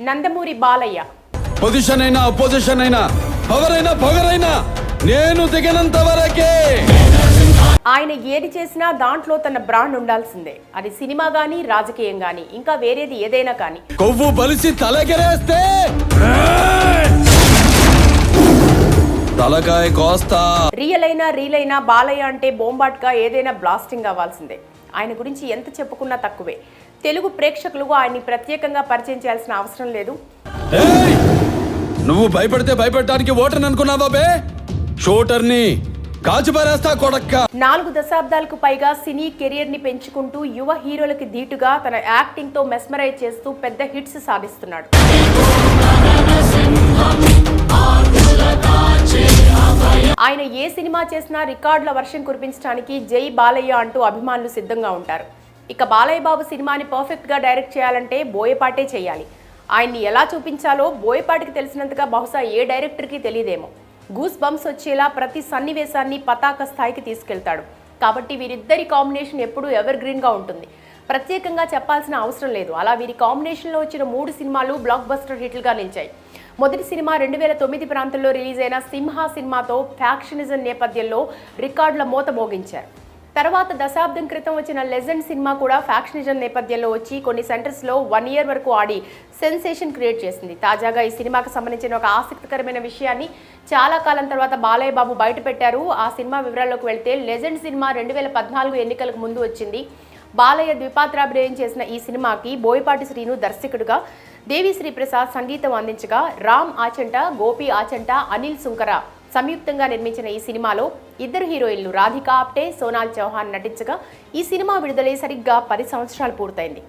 Nandamuri Balayya. Position అయినా opposition అయినా power అయినా పొగరైనా నేను దిగినంత వరకే. ఆయన ఏది చేసినా దాంట్లో తన బ్రాండ్ ఉండాల్సిందే. అది సినిమా గానీ రాజకీయం గానీ ఇంకా వేరేది ఏదైనా కానీ. కొవ్వు బలిసి తలకెరేస్తే. తలకాయ కోస్తా. రియల్ అయినా రీల్ అయినా బాలయ్య అంటే బోంబాట్గా ఏదైనా బ్లాస్టింగ్ అవ్వాల్సిందే. ఆయన గురించి ఎంత చెప్పుకున్నా తక్కువే. తెలుగు ప్రేక్షకులకు ఆయన్ని ప్రత్యేకంగా పరిచయం చేయాల్సిన అవసరం లేదు! నువ్వు భయపడితే భయపెట్టడానికి ఓటర్ని అనుకున్నావా బే? షూటర్ని కొడక్క. నాలుగు దశాబ్దాలకు పైగా సినీ కెరియర్ని పెంచుకుంటూ యువ హీరోలకి ధీటుగా తన యాక్టింగ్తో మెస్మరైజ్ చేస్తూ పెద్ద హిట్స్ సాధిస్తున్నాడు. సినిమా చేసిన రికార్డుల వర్షం కురిపించడానికి జై బాలయ్య అంటూ అభిమానులు సిద్ధంగా ఉంటారు. ఇక బాలయ్య బాబు సినిమాని పర్ఫెక్ట్గా డైరెక్ట్ చేయాలంటే బోయపాటే చేయాలి. ఆయన్ని ఎలా చూపించాలో బోయపాటికి తెలిసినంతగా బహుశా ఏ డైరెక్టర్కి తెలియదేమో. గూస్ బంప్స్ వచ్చేలా ప్రతి సన్నివేశాన్ని పతాక స్థాయికి తీసుకెళ్తాడు. కాబట్టి వీరిద్దరి కాంబినేషన్ ఎప్పుడూ ఎవర్ గ్రీన్గా ఉంటుంది. ప్రత్యేకంగా చెప్పాల్సిన అవసరం లేదు. అలా వీరి కాంబినేషన్లో వచ్చిన మూడు సినిమాలు బ్లాక్ బస్టర్ హిట్లుగా నిలిచాయి. మొదటి సినిమా రెండు వేల తొమ్మిది ప్రాంతంలో రిలీజ్ అయిన సింహ సినిమాతో ఫ్యాక్షనిజం నేపథ్యంలో రికార్డుల మోత మోగించారు. తర్వాత దశాబ్దం క్రితం వచ్చిన లెజెండ్ సినిమా కూడా ఫ్యాక్షనిజం నేపథ్యంలో వచ్చి కొన్ని సెంటర్స్లో వన్ ఇయర్ వరకు ఆడి సెన్సేషన్ క్రియేట్ చేసింది. తాజాగా ఈ సినిమాకు సంబంధించిన ఒక ఆసక్తికరమైన విషయాన్ని చాలా కాలం తర్వాత బాలయ్య బాబు బయటపెట్టారు. ఆ సినిమా వివరాల్లోకి వెళ్తే లెజెండ్ సినిమా రెండు వేల పద్నాలుగు ఎన్నికలకు ముందు వచ్చింది. బాలయ్య ద్విపాత్రాభినయం చేసిన ఈ సినిమాకి బోయపాటి శ్రీను దర్శకుడుగా దేవిశ్రీ ప్రసాద్ సంగీతం అందించగా రామ్ ఆచంట గోపి ఆచంట అనిల్ సుంకర సంయుక్తంగా నిర్మించిన ఈ సినిమాలో ఇద్దరు హీరోయిన్లు రాధికా ఆప్టే సోనాల్ చౌహాన్ నటించగా ఈ సినిమా విడుదలై సరిగ్గా పది సంవత్సరాలు పూర్తయింది.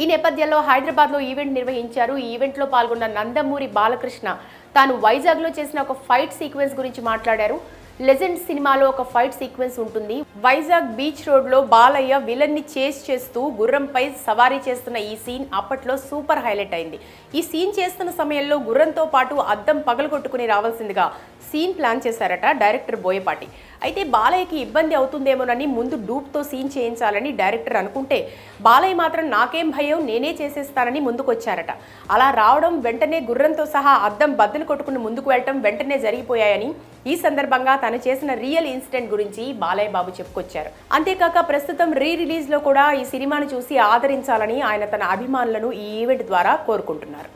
ఈ నేపథ్యంలో హైదరాబాద్లో ఈవెంట్ నిర్వహించారు. ఈ ఈవెంట్లో పాల్గొన్న నందమూరి బాలకృష్ణ. తాను వైజాగ్లో చేసిన ఒక ఫైట్ సీక్వెన్స్ గురించి మాట్లాడారు. లెజెండ్ సినిమాలో ఒక ఫైట్ సీక్వెన్స్ ఉంటుంది. వైజాగ్ బీచ్ రోడ్లో బాలయ్య విలన్ని చేస్ చేస్తూ గుర్రంపై సవారీ చేస్తున్న ఈ సీన్ అప్పట్లో సూపర్ హైలైట్ అయింది. ఈ సీన్ చేస్తున్న సమయంలో గుర్రంతో పాటు అద్దం పగలగొట్టుకుని రావాల్సిందిగా సీన్ ప్లాన్ చేశారట డైరెక్టర్ బోయపాటి. అయితే బాలయ్యకి ఇబ్బంది అవుతుందేమోనని ముందు డూప్తో సీన్ చేయించాలని డైరెక్టర్ అనుకుంటే బాలయ్య మాత్రం నాకేం భయం నేనే చేసేస్తానని ముందుకొచ్చారట. అలా రావడం వెంటనే గుర్రంతో సహా అద్దం బద్దలు కొట్టుకుని ముందుకు వెళ్ళటం వెంటనే జరిగిపోయాయని ఈ సందర్భంగా తను చేసిన రియల్ ఇన్సిడెంట్ గురించి బాలయ్య బాబు చెప్పుకొచ్చారు. అంతేకాక ప్రస్తుతం రీ రిలీజ్లో కూడా ఈ సినిమాను చూసి ఆదరించాలని ఆయన తన అభిమానులను ఈ ఈవెంట్ ద్వారా కోరుకుంటున్నారు.